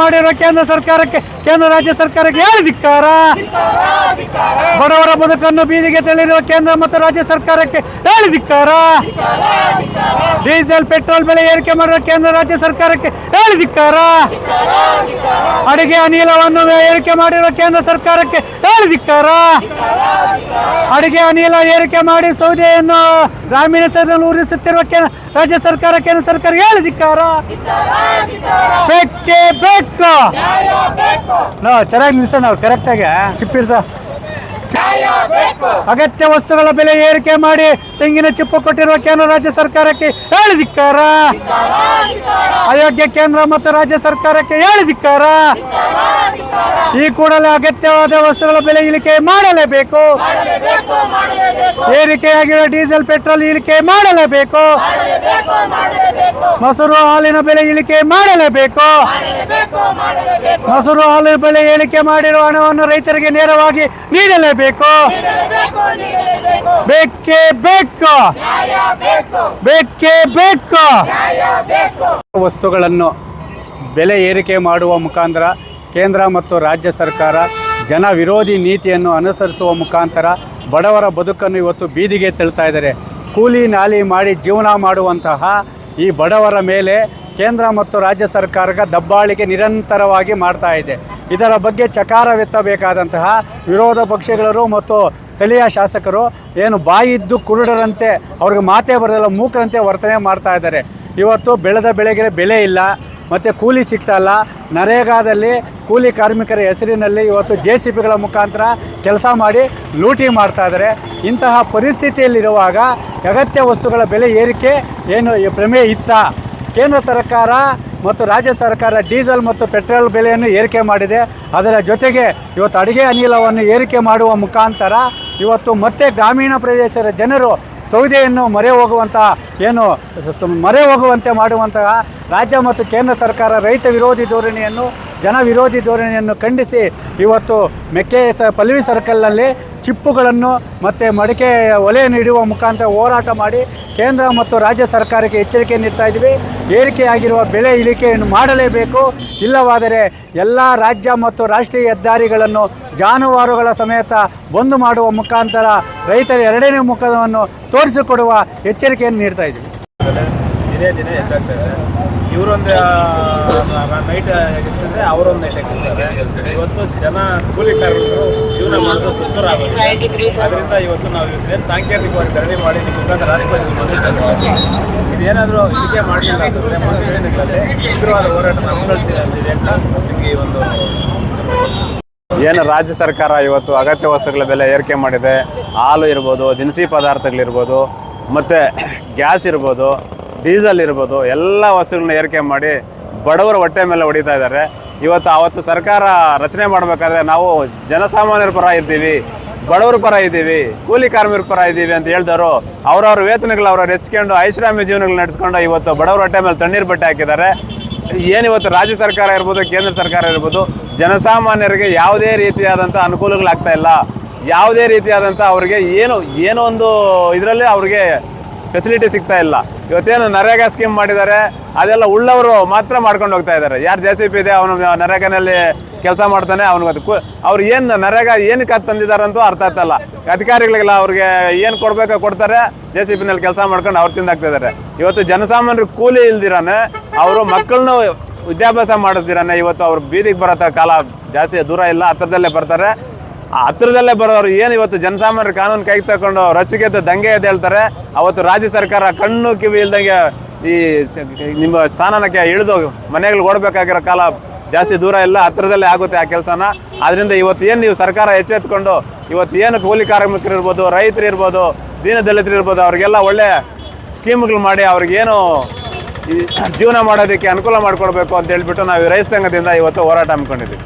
ಮಾಡಿರೋ ಕೇಂದ್ರ ಸರ್ಕಾರಕ್ಕೆ, ಕೇಂದ್ರ ರಾಜ್ಯ ಸರ್ಕಾರಕ್ಕೆ ಯಾರು ಧಿಕ್ಕಾರ? ಬಡವರ ಬದುಕನ್ನು ಬೀದಿಗೆ ತಳ್ಳಿರುವ ಕೇಂದ್ರ ಮತ್ತು ರಾಜ್ಯ ಸರ್ಕಾರಕ್ಕೆ ಯಾರು ಧಿಕ್ಕಾರ? ಡೀಸೆಲ್, ಪೆಟ್ರೋಲ್ ಬೆಲೆ ಏರಿಕೆ ಮಾಡಿರೋ ಕೇಂದ್ರ ರಾಜ್ಯ ಸರ್ಕಾರಕ್ಕೆ ಯಾರು ಧಿಕ್ಕಾರ? ಅಡಿಗೆ ಅನಿಲವನ್ನು ಏರಿಕೆ ಮಾಡಿರುವ ಕೇಂದ್ರ ಸರ್ಕಾರಕ್ಕೆ ಯಾರು ಧಿಕ್ಕಾರ? ಅಡಿಗೆ ಅನಿಲ ಏರಿಕೆ ಮಾಡಿ ಸೌದೆಯನ್ನು ಗ್ರಾಮೀಣ ಜನರಲ್ಲಿ ಉರಿಸುತ್ತಿರುವ ಕೇಂದ್ರ ರಾಜ್ಯ ಸರ್ಕಾರ ಕೇಂದ್ರ ಸರ್ಕಾರ ಯಾರು ಧಿಕ್ಕಾರ? ಬೇಕೇ ನೋ ಚೆನ್ನಾಗಿ ನಿಲ್ಸೋಣ ನಾವು ಕರೆಕ್ಟಾಗಿ ಚಿಪ್ಪಿರ್ತ ಅಗತ್ಯ ವಸ್ತುಗಳ ಬೆಲೆ ಏರಿಕೆ ಮಾಡಿ ತೆಂಗಿನ ಚಿಪ್ಪು ಕೊಟ್ಟಿರುವ ಕೇಂದ್ರ ರಾಜ್ಯ ಸರ್ಕಾರಕ್ಕೆ ಹೇಳಿ ಅಯೋಗ್ಯ ಕೇಂದ್ರ ಮತ್ತು ರಾಜ್ಯ ಸರ್ಕಾರಕ್ಕೆ ಹೇಳಿ ಧಿಕ್ಕಾರ. ಈ ಕೂಡಲೇ ಅಗತ್ಯವಾದ ವಸ್ತುಗಳ ಬೆಲೆ ಇಳಿಕೆ ಮಾಡಲೇಬೇಕು. ಏರಿಕೆಯಾಗಿರುವ ಡೀಸೆಲ್, ಪೆಟ್ರೋಲ್ ಇಳಿಕೆ ಮಾಡಲೇಬೇಕು. ಮೊಸರು ಹಾಲಿನ ಬೆಲೆ ಇಳಿಕೆ ಮಾಡಲೇಬೇಕು. ಮೊಸರು ಹಾಲಿನ ಬೆಲೆ ಏರಿಕೆ ಮಾಡಿರುವ ಹಣವನ್ನು ರೈತರಿಗೆ ನೇರವಾಗಿ ನೀಡಲೇಬೇಕು. ಬೇಕೇ ಬೇಕು. ಬೇಕೇ ಬೇಕು. ವಸ್ತುಗಳನ್ನು ಬೆಲೆ ಏರಿಕೆ ಮಾಡುವ ಮುಖಾಂತರ ಕೇಂದ್ರ ಮತ್ತು ರಾಜ್ಯ ಸರ್ಕಾರ ಜನ ವಿರೋಧಿ ನೀತಿಯನ್ನು ಅನುಸರಿಸುವ ಮುಖಾಂತರ ಬಡವರ ಬದುಕನ್ನು ಇವತ್ತು ಬೀದಿಗೆ ತಳ್ತಾ ಇದ್ದಾರೆ. ಕೂಲಿ ನಾಲಿ ಮಾಡಿ ಜೀವನ ಮಾಡುವಂತಹ ಈ ಬಡವರ ಮೇಲೆ ಕೇಂದ್ರ ಮತ್ತು ರಾಜ್ಯ ಸರ್ಕಾರಕ್ಕೆ ದಬ್ಬಾಳಿಕೆ ನಿರಂತರವಾಗಿ ಮಾಡ್ತಾ ಇದೆ. ಇದರ ಬಗ್ಗೆ ಚಕಾರವೆತ್ತಬೇಕಾದಂತಹ ವಿರೋಧ ಪಕ್ಷಗಳರು ಮತ್ತು ಸ್ಥಳೀಯ ಶಾಸಕರು ಏನು ಬಾಯಿದ್ದು ಕುರುಡರಂತೆ ಅವ್ರಿಗೆ ಮಾತೇ ಬರೋದಿಲ್ಲ, ಮೂಕರಂತೆ ವರ್ತನೆ ಮಾಡ್ತಾ ಇದ್ದಾರೆ. ಇವತ್ತು ಬೆಳೆದ ಬೆಳೆಗೆ ಬೆಲೆ ಇಲ್ಲ, ಮತ್ತು ಕೂಲಿ ಸಿಗ್ತಾ ಇಲ್ಲ. ನರೇಗಾದಲ್ಲಿ ಕೂಲಿ ಕಾರ್ಮಿಕರ ಹೆಸರಿನಲ್ಲಿ ಇವತ್ತು ಜೆ ಸಿ ಪಿಗಳ ಮುಖಾಂತರ ಕೆಲಸ ಮಾಡಿ ಲೂಟಿ ಮಾಡ್ತಾ ಇದ್ದಾರೆ. ಇಂತಹ ಪರಿಸ್ಥಿತಿಯಲ್ಲಿರುವಾಗ ಅಗತ್ಯ ವಸ್ತುಗಳ ಬೆಲೆ ಏರಿಕೆ ಏನು ಪ್ರಮೇಯ ಇತ್ತ? ಕೇಂದ್ರ ಸರ್ಕಾರ ಮತ್ತು ರಾಜ್ಯ ಸರ್ಕಾರ ಡೀಸೆಲ್ ಮತ್ತು ಪೆಟ್ರೋಲ್ ಬೆಲೆಯನ್ನು ಏರಿಕೆ ಮಾಡಿದೆ. ಅದರ ಜೊತೆಗೆ ಇವತ್ತು ಅಡುಗೆ ಅನಿಲವನ್ನು ಏರಿಕೆ ಮಾಡುವ ಮುಖಾಂತರ ಇವತ್ತು ಮತ್ತೆ ಗ್ರಾಮೀಣ ಪ್ರದೇಶದ ಜನರು ಸೌದೆಯನ್ನು ಮರೆ ಹೋಗುವಂತಹ ಏನು ಮೊರೆ ಹೋಗುವಂತೆ ಮಾಡುವಂತಹ ರಾಜ್ಯ ಮತ್ತು ಕೇಂದ್ರ ಸರ್ಕಾರ ರೈತ ವಿರೋಧಿ ಧೋರಣೆಯನ್ನು, ಜನ ವಿರೋಧಿ ಧೋರಣೆಯನ್ನು ಖಂಡಿಸಿ ಇವತ್ತು ಮೆಕ್ಕೆ ಪಲ್ವಿ ಸರ್ಕಲ್ನಲ್ಲಿ ಚಿಪ್ಪುಗಳನ್ನು ಮತ್ತು ಮಡಿಕೆ ಒಲೆಯನ್ನು ಇಡುವ ಮುಖಾಂತರ ಹೋರಾಟ ಮಾಡಿ ಕೇಂದ್ರ ಮತ್ತು ರಾಜ್ಯ ಸರ್ಕಾರಕ್ಕೆ ಎಚ್ಚರಿಕೆ ನೀಡ್ತಾ ಇದ್ದೀವಿ. ಏರಿಕೆಯಾಗಿರುವ ಬೆಳೆ ಇಳಿಕೆಯನ್ನು ಮಾಡಲೇಬೇಕು. ಇಲ್ಲವಾದರೆ ಎಲ್ಲ ರಾಜ್ಯ ಮತ್ತು ರಾಷ್ಟ್ರೀಯ ಹೆದ್ದಾರಿಗಳನ್ನು ಜಾನುವಾರುಗಳ ಸಮೇತ ಬಂದು ಮಾಡುವ ಮುಖಾಂತರ ರೈತರ ಎರಡನೇ ಮುಖವನ್ನು ತೋರಿಸಿಕೊಡುವ ಎಚ್ಚರಿಕೆಯನ್ನು ನೀಡ್ತಾ ಇದ್ದೀವಿ. ಇವರೊಂದು ನೈಟ್ ಎಕ್ಕಿಸಿದ್ರೆ ಅವರೊಂದು ನೈಟ್ ಎಕ್ಕಿಸ್ತಾರೆ ಇವತ್ತು ಜನ ಕೂಲಿ ಕಾರ್ಮಿಕರು ಜೀವನ ಮಾಡೋದು ದುಸ್ತರ ಆಗುತ್ತೆ ಅದರಿಂದ ಇವತ್ತು ನಾವು ಏನು ಸಾಂಕೇತಿಕವಾಗಿ ಧರಣಿ ಮಾಡಿ, ನಿಮ್ಮ ಮುಖಾಂತರ ರಾಷ್ಟ್ರಪತಿ. ಇದೇನಾದರೂ ಹೀಗೆ ಮಾಡಲಿಲ್ಲ ಅಂತಂದರೆ ಮುಂದಿನ ದಿನಗಳಲ್ಲಿ ಉಗ್ರವಾದ ಹೋರಾಟ ಹಮ್ಮಿಕೊಳ್ತೀವಿ ಅಂತ ನಿಮಗೆ ಈ ಒಂದು ಏನು ರಾಜ್ಯ ಸರ್ಕಾರ ಇವತ್ತು ಅಗತ್ಯ ವಸ್ತುಗಳ ಬೆಲೆ ಏರಿಕೆ ಮಾಡಿದೆ? ಹಾಲು ಇರ್ಬೋದು, ದಿನಸಿ ಪದಾರ್ಥಗಳಿರ್ಬೋದು, ಮತ್ತು ಗ್ಯಾಸ್ ಇರ್ಬೋದು ಡೀಸೆಲ್ ಇರ್ಬೋದು, ಎಲ್ಲ ವಸ್ತುಗಳನ್ನ ಏರಿಕೆ ಮಾಡಿ ಬಡವರ ಹೊಟ್ಟೆ ಮೇಲೆ ಹೊಡಿತಾ ಇದ್ದಾರೆ. ಇವತ್ತು ಅವತ್ತು ಸರ್ಕಾರ ರಚನೆ ಮಾಡಬೇಕಾದ್ರೆ ನಾವು ಜನಸಾಮಾನ್ಯರ ಪರ ಇದ್ದೀವಿ, ಬಡವರ ಪರ ಇದ್ದೀವಿ, ಕೂಲಿ ಕಾರ್ಮಿಕರ ಪರ ಇದ್ದೀವಿ ಅಂತ ಹೇಳಿದವರು ಅವರವ್ರ ವೇತನಗಳು ಅವ್ರವ್ರು ಹೆಚ್ಕೊಂಡು ಐಷಾರಾಮಿ ಜೀವನಗಳು ನಡೆಸ್ಕೊಂಡು ಇವತ್ತು ಬಡವರ ಹೊಟ್ಟೆ ಮೇಲೆ ತಣ್ಣೀರು ಬಟ್ಟೆ ಹಾಕಿದ್ದಾರೆ. ಏನಿವತ್ತು ರಾಜ್ಯ ಸರ್ಕಾರ ಇರ್ಬೋದು, ಕೇಂದ್ರ ಸರ್ಕಾರ ಇರ್ಬೋದು, ಜನಸಾಮಾನ್ಯರಿಗೆ ಯಾವುದೇ ರೀತಿಯಾದಂಥ ಅನುಕೂಲಗಳಾಗ್ತಾ ಇಲ್ಲ. ಯಾವುದೇ ರೀತಿಯಾದಂಥ ಅವ್ರಿಗೆ ಏನು, ಏನೋ ಒಂದು ಇದರಲ್ಲಿ ಅವ್ರಿಗೆ ಫೆಸಿಲಿಟಿ ಸಿಗ್ತಾ ಇಲ್ಲ. ಇವತ್ತೇನು ನರೇಗಾ ಸ್ಕೀಮ್ ಮಾಡಿದ್ದಾರೆ, ಅದೆಲ್ಲ ಉಳ್ಳವರು ಮಾತ್ರ ಮಾಡ್ಕೊಂಡು ಹೋಗ್ತಾ ಇದ್ದಾರೆ. ಯಾರು ಜೆ ಸಿ ಪಿ ಇದೆ, ಅವನು ನರೇಗಾನಲ್ಲಿ ಕೆಲಸ ಮಾಡ್ತಾನೆ, ಅವ್ನಿಗೆ ಕು- ಅವ್ರು ಏನು ನರೇಗಾ ಏನಕ್ಕೆ ಅದು ತಂದಿದ್ದಾರಂತೂ ಅರ್ಥ ಆಗ್ತಲ್ಲ ಅಧಿಕಾರಿಗಳಿಗೆಲ್ಲ ಅವ್ರಿಗೆ ಏನು ಕೊಡಬೇಕೋ ಕೊಡ್ತಾರೆ ಜೆ ಸಿ ಪಿನಲ್ಲಿ ಕೆಲಸ ಮಾಡ್ಕೊಂಡು ಅವ್ರು ತಿಂದಾಗ್ತಾ ಇದ್ದಾರೆ. ಇವತ್ತು ಜನಸಾಮಾನ್ಯರು ಕೂಲಿ ಇಲ್ದಿರಾನೆ, ಅವರು ಮಕ್ಕಳನ್ನು ವಿದ್ಯಾಭ್ಯಾಸ ಮಾಡಿಸ್ದಿರಾನೆ, ಇವತ್ತು ಅವ್ರು ಬೀದಿಗೆ ಬರೋ ಕಾಲ ಜಾಸ್ತಿ ದೂರ ಇಲ್ಲ, ಹತ್ರದಲ್ಲೇ ಬರ್ತಾರೆ. ಆ ಹತ್ರದಲ್ಲೇ ಬರೋರು, ಏನು ಇವತ್ತು ಜನಸಾಮಾನ್ಯರ ಕಾನೂನು ಕೈಗೆ ತಗೊಂಡು ರೊಚ್ಚಿಗೆದ್ದು ದಂಗೆ ಅಂತ ಹೇಳ್ತಾರೆ. ಅವತ್ತು ರಾಜ್ಯ ಸರ್ಕಾರ ಕಣ್ಣು ಕಿವಿ ಇಲ್ದಂಗೆ ಈ ನಿಮ್ಮ ಸ್ಥಾನಕ್ಕೆ ಇಳಿದು ಮನೆಗಳು ಓಡಬೇಕಾಗಿರೋ ಕಾಲ ಜಾಸ್ತಿ ದೂರ ಇಲ್ಲ, ಹತ್ರದಲ್ಲೇ ಆಗುತ್ತೆ ಆ ಕೆಲಸನ. ಅದರಿಂದ ಇವತ್ತು ಏನು ನೀವು ಸರ್ಕಾರ ಎಚ್ಚೆತ್ಕೊಂಡು, ಇವತ್ತು ಏನು ಕೂಲಿ ಕಾರ್ಮಿಕರು ಇರ್ಬೋದು, ರೈತರು ಇರ್ಬೋದು, ದೀನ ದಲಿತರು ಇರ್ಬೋದು, ಅವ್ರಿಗೆಲ್ಲ ಒಳ್ಳೆ ಸ್ಕೀಮ್ಗಳು ಮಾಡಿ ಅವ್ರಿಗೇನು ಜೀವನ ಮಾಡೋದಕ್ಕೆ ಅನುಕೂಲ ಮಾಡಿಕೊಡ್ಬೇಕು ಅಂತ ಹೇಳ್ಬಿಟ್ಟು ನಾವು ರೈತ ಸಂಘದಿಂದ ಇವತ್ತು ಹೋರಾಟ ಹಮ್ಮಿಕೊಂಡಿದ್ದೀವಿ.